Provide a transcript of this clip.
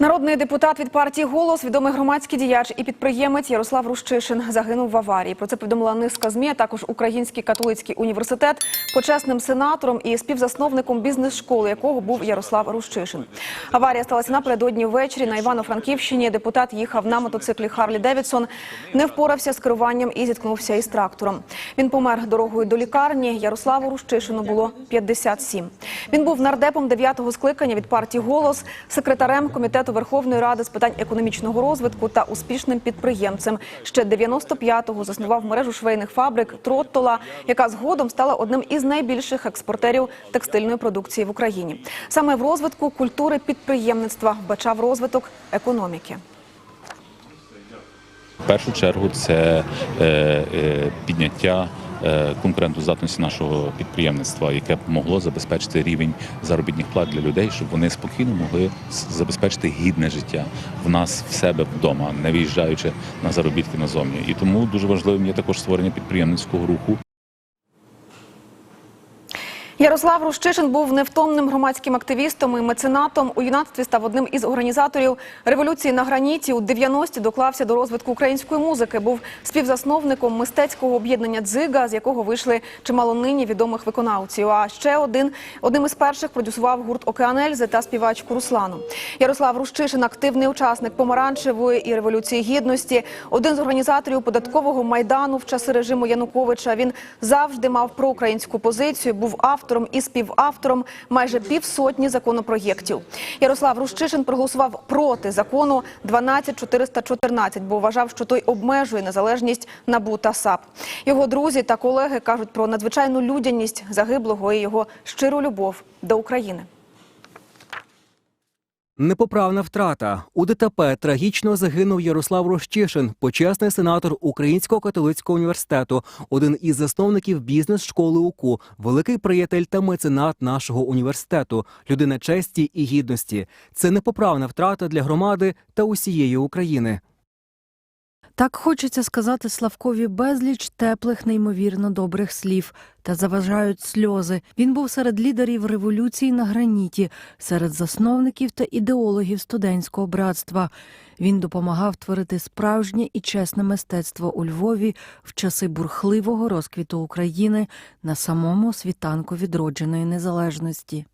Народний депутат від партії Голос, відомий громадський діяч і підприємець Ярослав Рущишин загинув в аварії. Про це повідомила низка змі. а Також Український католицький університет, почесним сенатором і співзасновником бізнес-школи, якого був Ярослав Рущишин. Аварія сталася напередодні ввечері на Івано-Франківщині. Депутат їхав на мотоциклі Харлі Девідсон, не впорався з керуванням і зіткнувся із трактором. Він помер дорогою до лікарні. Ярославу Рущишину було 57. Він був нардепом 9-го скликання від партії Голос, секретарем комітету Верховної Ради з питань економічного розвитку та успішним підприємцем. Ще 95-го заснував мережу швейних фабрик Троттола, яка згодом стала одним із найбільших експортерів текстильної продукції в Україні. Саме в розвитку культури підприємництва вбачав розвиток економіки. В першу чергу це е, е, підняття конкурентоздатності нашого підприємництва, яке б могло забезпечити рівень заробітних плат для людей, щоб вони спокійно могли забезпечити гідне життя в нас в себе вдома, не виїжджаючи на заробітки назовні. І тому дуже важливим є також створення підприємницького руху. Ярослав Рущишин був невтомним громадським активістом і меценатом. У юнацтві став одним із організаторів революції на граніті. У 90-ті доклався до розвитку української музики. Був співзасновником мистецького об'єднання Дзига, з якого вийшли чимало нині відомих виконавців. А ще один одним із перших продюсував гурт Океан Ельзи та співачку Руслану. Ярослав Рущишин активний учасник помаранчевої і революції гідності. Один з організаторів податкового майдану в часи режиму Януковича. Він завжди мав проукраїнську позицію. Був автором і співавтором майже півсотні законопроєктів. Ярослав Рущишин проголосував проти закону 12414, бо вважав, що той обмежує незалежність НАБУ та САП. Його друзі та колеги кажуть про надзвичайну людяність загиблого і його щиру любов до України. Непоправна втрата. У ДТП трагічно загинув Ярослав Рощишин, почесний сенатор Українського католицького університету, один із засновників бізнес-школи УКУ, великий приятель та меценат нашого університету, людина честі і гідності. Це непоправна втрата для громади та усієї України. Так хочеться сказати Славкові безліч теплих, неймовірно добрих слів, та заважають сльози. Він був серед лідерів революції на граніті, серед засновників та ідеологів студентського братства. Він допомагав творити справжнє і чесне мистецтво у Львові в часи бурхливого розквіту України на самому світанку відродженої незалежності.